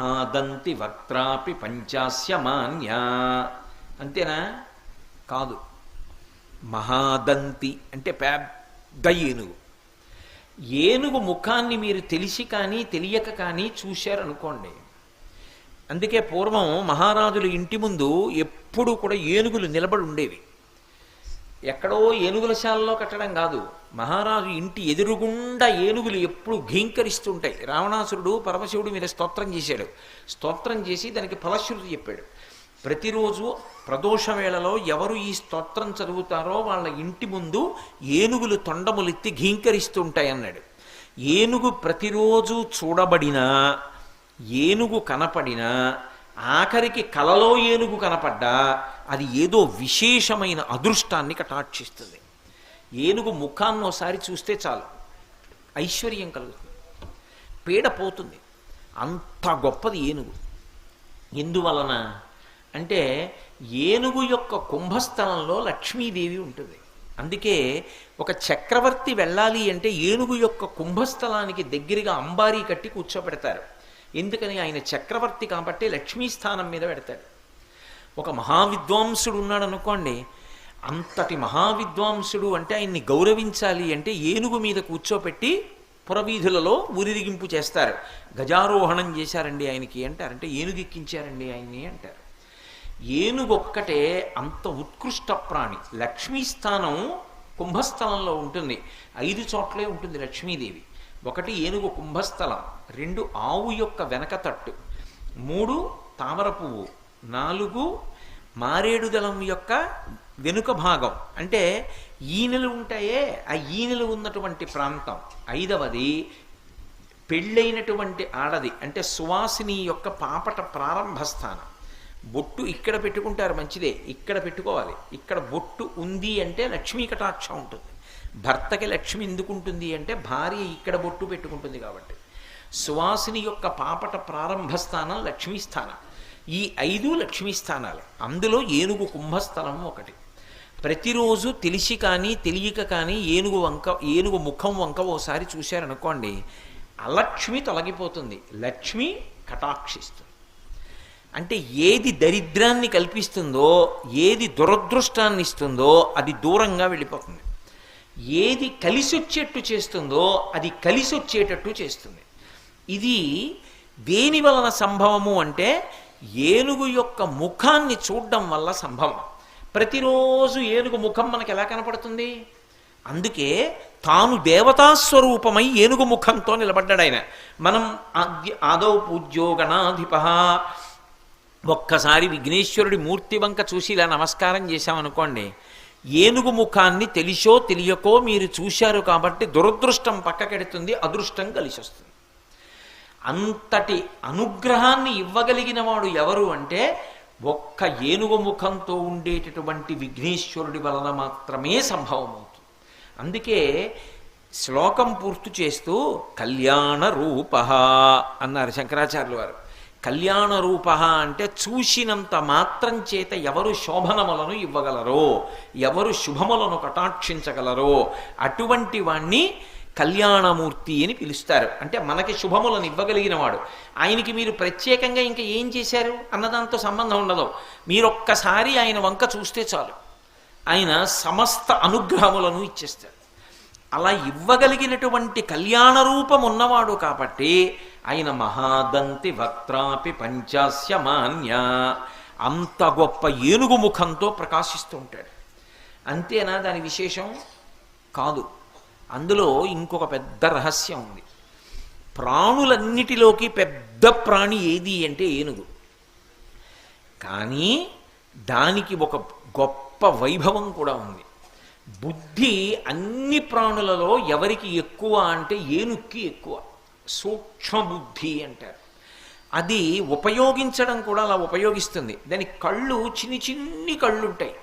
మహాదంతి వక్త్రాపి పంచాస్య మాన్యా అంతేనా? కాదు. మహాదంతి అంటే పెద్ద ఏనుగు. ఏనుగు ముఖాన్ని మీరు తెలిసి కానీ తెలియక కానీ చూశారనుకోండి. అందుకే పూర్వం మహారాజుల ఇంటి ముందు ఎప్పుడూ కూడా ఏనుగులు నిలబడి ఉండేవి. ఎక్కడో ఏనుగుల శాలలో కట్టడం కాదు. మహారాజు ఇంటి ఎదురుగుండా ఏనుగులు ఎప్పుడు ఘీంకరిస్తుంటాయి. రావణాసురుడు పరమశివుడు మీద స్తోత్రం చేశాడు. స్తోత్రం చేసి దానికి ఫలశ్రుతి చెప్పాడు. ప్రతిరోజు ప్రదోష వేళలో ఎవరు ఈ స్తోత్రం చదువుతారో వాళ్ళ ఇంటి ముందు ఏనుగులు తొండములెత్తి ఘీంకరిస్తుంటాయి అన్నాడు. ఏనుగు ప్రతిరోజు చూడబడినా ఏనుగు కనపడినా ఆఖరికి కలలో ఏనుగు కనపడ్డా అది ఏదో విశేషమైన అదృష్టాన్ని కటాక్షిస్తుంది. ఏనుగు ముఖాన్ని ఒకసారి చూస్తే చాలు. ఐశ్వర్యం కలుగుతుంది. పీడ పోతుంది. అంత గొప్పది ఏనుగు. ఎందువలన? అంటే ఏనుగు యొక్క కుంభస్థలంలో లక్ష్మీదేవి ఉంటుంది. అందుకే ఒక చక్రవర్తి వెళ్ళాలి అంటే ఏనుగు యొక్క కుంభస్థలానికి దగ్గరగా అంబారీ కట్టి కూర్చోబెడతారు. ఎందుకని ఆయన చక్రవర్తి కాబట్టి లక్ష్మీ స్థానం మీద పెడతాడు. ఒక మహావిద్వాంసుడు ఉన్నాడు అనుకోండి అంతటి మహావిద్వాంసుడు అంటే ఆయన్ని గౌరవించాలి అంటే ఏనుగు మీద కూర్చోపెట్టి పురవీధులలో ఊరిరిగింపు చేస్తారు. గజారోహణం చేశారండి ఆయనకి అంటారంటే ఏనుగు ఎక్కించారండి ఆయన్ని అంటారు. ఏనుగు ఒక్కటే అంత ఉత్కృష్ట ప్రాణి. లక్ష్మీ స్థానం కుంభస్థలంలో ఉంటుంది. ఐదు చోట్లే ఉంటుంది లక్ష్మీదేవి. ఒకటి ఏనుగు కుంభస్థలం రెండు ఆవు యొక్క వెనక తట్టు మూడు తామర పువ్వు నాలుగు మారేడు దళం యొక్క వెనుక భాగం. అంటే ఈనెలు ఉంటాయే ఆ ఈనెలు ఉన్నటువంటి ప్రాంతం. ఐదవది పెళ్ళైనటువంటి ఆడది అంటే సువాసిని యొక్క పాపట ప్రారంభ స్థానం బొట్టు ఇక్కడ పెట్టుకుంటారు మంచిదే. ఇక్కడ పెట్టుకోవాలి. ఇక్కడ బొట్టు ఉంది అంటే లక్ష్మీ కటాక్షం ఉంటుంది. భర్తకి లక్ష్మి ఎందుకుంటుంది అంటే భార్య ఇక్కడ బొట్టు పెట్టుకుంటుంది కాబట్టి. సువాసిని యొక్క పాపట ప్రారంభ స్థానం లక్ష్మీ స్థానం. ఈ ఐదు లక్ష్మీ స్థానాలు. అందులో ఏనుగు కుంభస్థలం ఒకటి. ప్రతిరోజు తెలిసి కానీ తెలియక కానీ ఏనుగు వంక ఏనుగు ముఖం వంక ఓసారి చూశారనుకోండి అలక్ష్మి తొలగిపోతుంది. లక్ష్మి కటాక్షిస్తుంది. అంటే ఏది దరిద్రాన్ని కల్పిస్తుందో ఏది దురదృష్టాన్ని ఇస్తుందో అది దూరంగా వెళ్ళిపోతుంది. ఏది కలిసొచ్చేట్టు చేస్తుందో అది కలిసొచ్చేటట్టు చేస్తుంది. ఇది దేని వలన సంభవము అంటే ఏనుగు యొక్క ముఖాన్ని చూడడం వల్ల సంభవం. ప్రతిరోజు ఏనుగు ముఖం మనకు ఎలా కనపడుతుంది? అందుకే తాను దేవతాస్వరూపమై ఏనుగు ముఖంతో నిలబడ్డాడు ఆయన మనం ఆదౌ పూజ్యోగణాధిప ఒక్కసారి విఘ్నేశ్వరుడి మూర్తి వంక చూసి ఇలా నమస్కారం చేశామనుకోండి ఏనుగు ముఖాన్ని తెలిసో తెలియకో మీరు చూశారు కాబట్టి దురదృష్టం పక్కకెడుతుంది అదృష్టం కలిసి వస్తుంది అంతటి అనుగ్రహాన్ని ఇవ్వగలిగిన వాడు ఎవరు అంటే ఒక్క ఏనుగు ముఖంతో ఉండేటటువంటి విఘ్నేశ్వరుడి వలన మాత్రమే సంభవమవుతుంది. అందుకే శ్లోకం పూర్తి చేస్తూ కళ్యాణ రూప అన్నారు శంకరాచార్యులు వారు. కళ్యాణ రూప అంటే చూసినంత మాత్రం చేత ఎవరు శోభనములను ఇవ్వగలరో ఎవరు శుభములను కటాక్షించగలరో అటువంటి వాణ్ణి కళ్యాణమూర్తి అని పిలుస్తారు. అంటే మనకి శుభములను ఇవ్వగలిగిన వాడు. ఆయనకి మీరు ప్రత్యేకంగా ఇంకా ఏం చేశారు అన్నదాంతో సంబంధం ఉండదు. మీరొక్కసారి ఆయన వంక చూస్తే చాలు. ఆయన సమస్త అనుగ్రహములను ఇచ్చేస్తాడు అలా ఇవ్వగలిగినటువంటి కళ్యాణ రూపం ఉన్నవాడు కాబట్టి ఆయన మహాదంతి వక్త్రాపి పంచాస్య మాన్య. అంత గొప్ప ఏనుగు ముఖంతో ప్రకాశిస్తూ ఉంటాడు. అంతేనా దాని విశేషం? కాదు. అందులో ఇంకొక పెద్ద రహస్యం ఉంది. ప్రాణులన్నిటిలోకి పెద్ద ప్రాణి ఏది అంటే ఏనుగు. కానీ దానికి ఒక గొప్ప వైభవం కూడా ఉంది. బుద్ధి అన్ని ప్రాణులలో ఎవరికి ఎక్కువ అంటే ఏనుక్కి ఎక్కువ. సూక్ష్మబుద్ధి అంటారు. అది ఉపయోగించడం కూడా అలా ఉపయోగిస్తుంది. దాని కళ్ళు చిన్ని చిన్ని కళ్ళు ఉంటాయి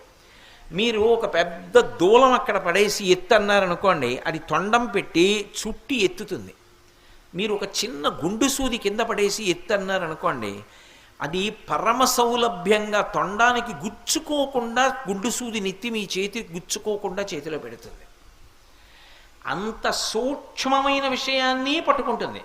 మీరు ఒక పెద్ద దూలం అక్కడ పడేసి ఎత్తు అన్నారనుకోండి అది తొండం పెట్టి చుట్టి ఎత్తుతుంది. మీరు ఒక చిన్న గుండు సూది కింద పడేసి ఎత్తు అన్నారనుకోండి అది పరమ సౌలభ్యంగా తొండానికి గుచ్చుకోకుండా గుండు సూది నెత్తి మీ చేతి గుచ్చుకోకుండా చేతిలో పెడుతుంది. అంత సూక్ష్మమైన విషయాన్ని పట్టుకుంటుంది.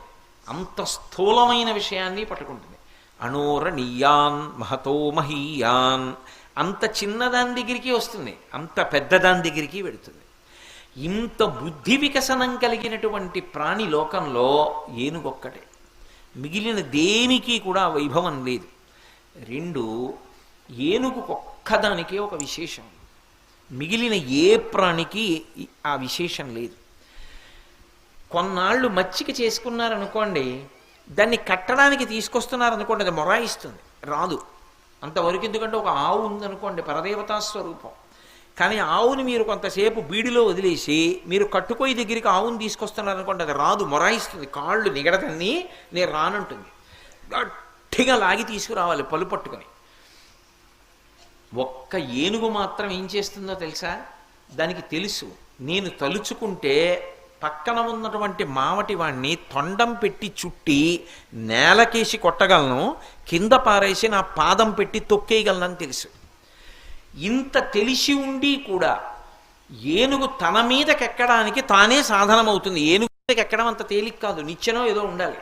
అంత స్థూలమైన విషయాన్ని పట్టుకుంటుంది. అణోరణీయాన్ మహతో మహీయాన్. అంత చిన్నదాని దగ్గరికి వస్తుంది. అంత పెద్దదాని దగ్గరికి వెడుతుంది ఇంత బుద్ధి వికసనం కలిగినటువంటి ప్రాణి లోకంలో ఏనుగొక్కటే. మిగిలిన దేనికి కూడా వైభవం లేదు. రెండు ఏనుగు ఒక్కదానికే ఒక విశేషం. మిగిలిన ఏ ప్రాణికి ఆ విశేషం లేదు. కొన్నాళ్ళు మచ్చిక చేసుకున్నారనుకోండి దాన్ని కట్టడానికి తీసుకొస్తున్నారనుకోండి అది మొరాయిస్తుంది. రాదు. అంతవరకు ఎందుకంటే ఒక ఆవు ఉందనుకోండి పరదేవతా స్వరూపం. కానీ ఆవుని మీరు కొంతసేపు బీడిలో వదిలేసి మీరు కట్టుకోయి దగ్గరికి ఆవుని తీసుకొస్తున్నారనుకోండి అది రాదు మొరాయిస్తుంది. కాళ్ళు నిగడదన్నీ నేను రానంటుంది. గట్టిగా లాగి తీసుకురావాలి పలు పట్టుకొని. ఒక్క ఏనుగు మాత్రం ఏం చేస్తుందో తెలుసా? దానికి తెలుసు. నేను తలుచుకుంటే పక్కన ఉన్నటువంటి మావటి వాణ్ణి తొండం పెట్టి చుట్టి నేలకేసి కొట్టగలను కింద పారేసి నా పాదం పెట్టి తొక్కేయగలనని తెలుసు. ఇంత తెలిసి ఉండి కూడా ఏనుగు తన మీదకెక్కడానికి తానే సాధనమవుతుంది. ఏనుగు మీదకి ఎక్కడం అంత తేలిక కాదు నిచ్చెనో ఏదో ఉండాలి.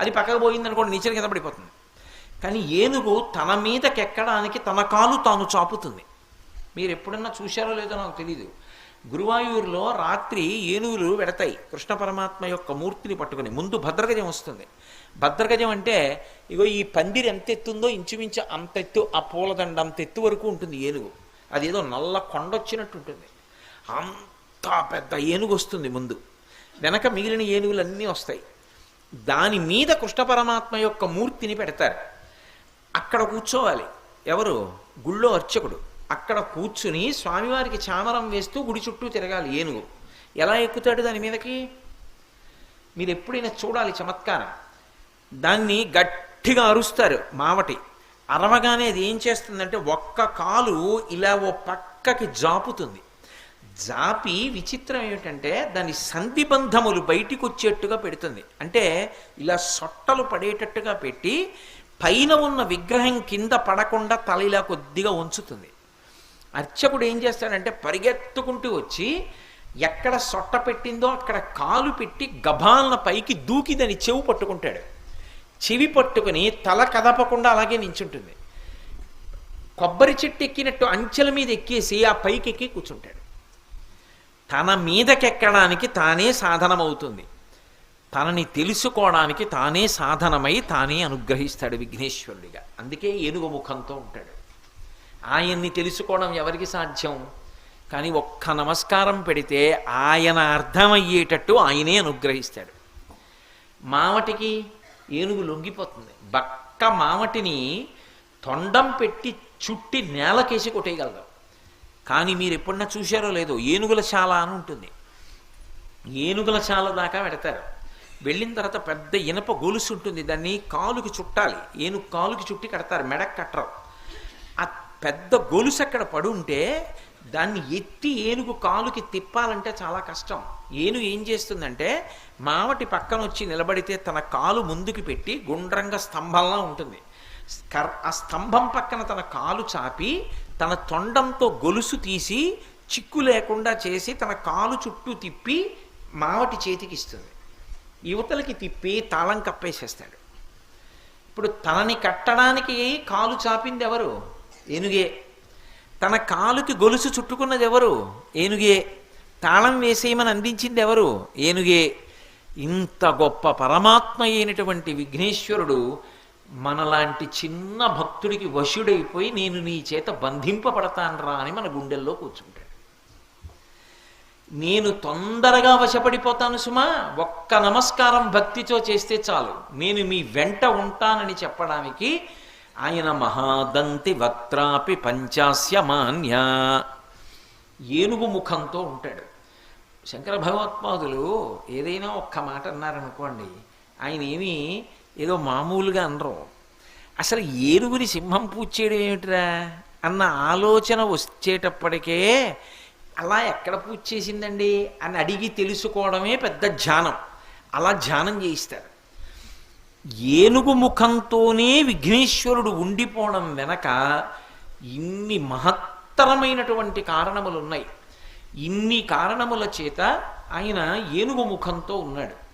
అది పక్కకు పోయిందనుకోండి నిచ్చెన కింద పడిపోతుంది. కానీ ఏనుగు తన మీదకెక్కడానికి తన కాలు తాను చాపుతుంది. మీరు ఎప్పుడన్నా చూశారో లేదో నాకు తెలియదు గురువాయూరులో రాత్రి ఏనుగులు పెడతాయి కృష్ణ పరమాత్మ యొక్క మూర్తిని పట్టుకుని ముందు భద్రగజం వస్తుంది. భద్రగజం అంటే ఇగో ఈ పందిరి ఎంత ఎత్తుందో ఇంచుమించు అంత ఎత్తు ఆ పూలదండ అంత ఎత్తు వరకు ఉంటుంది ఏనుగు. అదేదో నల్ల కొండ వచ్చినట్టు ఉంటుంది. అంత పెద్ద ఏనుగు వస్తుంది ముందు. వెనక మిగిలిన ఏనుగులు అన్నీ వస్తాయి. దాని మీద కృష్ణ పరమాత్మ యొక్క మూర్తిని పెడతారు. అక్కడ కూర్చోవాలి. ఎవరు? గుళ్ళో అర్చకుడు. అక్కడ కూర్చుని స్వామివారికి చామరం వేస్తూ గుడి చుట్టూ తిరగాలి ఏనుగు. ఎలా ఎక్కుతాడు దాని మీదకి? మీరు ఎప్పుడైనా చూడాలి చమత్కారం. దాన్ని గట్టిగా అరుస్తారు మావటి. అరవగానే అది ఏం చేస్తుందంటే ఒక్క కాలు ఇలా ఓ పక్కకి జాపుతుంది. జాపి విచిత్రం ఏమిటంటే దాని సంధిబంధములు బయటికి వచ్చేట్టుగా పెడుతుంది. అంటే ఇలా సొట్టలు పడేటట్టుగా పెట్టి పైన ఉన్న విగ్రహం కింద పడకుండా తల ఇలా కొద్దిగా ఉంచుతుంది. అర్చకుడు ఏం చేస్తాడంటే పరిగెత్తుకుంటూ వచ్చి ఎక్కడ సొట్ట పెట్టిందో అక్కడ కాలు పెట్టి గభాలన పైకి దూకిదని చెవి చెవు పట్టుకుంటాడు. చెవి పట్టుకుని తల కదపకుండా అలాగే నించుంటుంది. కొబ్బరి చెట్టు ఎక్కినట్టు అంచెల మీద ఎక్కేసి ఆ పైకి ఎక్కి కూర్చుంటాడు. తన మీదకెక్కడానికి తానే సాధనమవుతుంది. తనని తెలుసుకోవడానికి తానే సాధనమై తానే అనుగ్రహిస్తాడు విఘ్నేశ్వరుడిగా. అందుకే ఏనుగు ముఖంతో ఉంటాడు. ఆయన్ని తెలుసుకోవడం ఎవరికి సాధ్యం? కానీ ఒక్క నమస్కారం పెడితే ఆయన అర్థమయ్యేటట్టు ఆయనే అనుగ్రహిస్తాడు. మావటికి ఏనుగు లొంగిపోతుంది. బక్క మావటిని తొండం పెట్టి చుట్టి నేలకేసి కొట్టేయగలదు కానీ మీరు ఎప్పుడన్నా చూశారో లేదో ఏనుగుల శాల అని ఉంటుంది. ఏనుగుల శాల దాకా పెడతారు. వెళ్ళిన తర్వాత పెద్ద ఇనప గొలుసు ఉంటుంది. దాన్ని కాలుకి చుట్టాలి. ఏనుగు కాలుకి చుట్టి కడతారు. మెడకు కట్టరు. పెద్ద గొలుసు అక్కడ పడి ఉంటే దాన్ని ఎత్తి ఏనుగు కాలుకి తిప్పాలంటే చాలా కష్టం. ఏనుగు ఏం చేస్తుందంటే మావటి పక్కన వచ్చి నిలబడితే తన కాలు ముందుకు పెట్టి గుండ్రంగా స్తంభంలా ఉంటుంది. కర్ ఆ స్తంభం పక్కన తన కాలు చాపి తన తొండంతో గొలుసు తీసి చిక్కు లేకుండా చేసి తన కాలు చుట్టూ తిప్పి మావటి చేతికి ఇస్తుంది యువతలకి తిప్పి తాళం కప్పేసేస్తాడు. ఇప్పుడు తనని కట్టడానికి కాలు చాపింది ఎవరు? ఏనుగే. తన కాలుకి గొలుసు చుట్టుకున్నది ఎవరు? ఏనుగే. తాళం వేసేయమని అందించింది ఎవరు? ఏనుగే. ఇంత గొప్ప పరమాత్మ అయినటువంటి విఘ్నేశ్వరుడు మనలాంటి చిన్న భక్తుడికి వశుడైపోయి నేను నీ చేత బంధింపబడతానరా అని మన గుండెల్లో కూర్చుంటాడు. నేను తొందరగా వశపడిపోతాను సుమా. ఒక్క నమస్కారం భక్తితో చేస్తే చాలు. నేను మీ వెంట ఉంటానని చెప్పడానికి ఆయన మహాదంతి వక్త్రాపి పంచాస్య మాన్య ఏనుగు ముఖంతో ఉంటాడు. శంకర భగవత్పాదులు ఏదైనా ఒక్క మాట అన్నారనుకోండి ఆయన ఏమి ఏదో మామూలుగా అనరు. అసలు ఏనుగుని సింహం పూజ చేయడం ఏమిటిరా? అన్న ఆలోచన వచ్చేటప్పటికే అలా ఎక్కడ పూజ చేసిందండి? అని అడిగి తెలుసుకోవడమే పెద్ద ధ్యానం. అలా ధ్యానం చేయిస్తారు. ఏనుగు ముఖంతోనే విఘ్నేశ్వరుడు ఉండిపోవడం వెనక ఇన్ని మహత్తరమైనటువంటి కారణములు ఉన్నాయి ఇన్ని కారణముల చేత ఆయన ఏనుగు ముఖంతో ఉన్నాడు.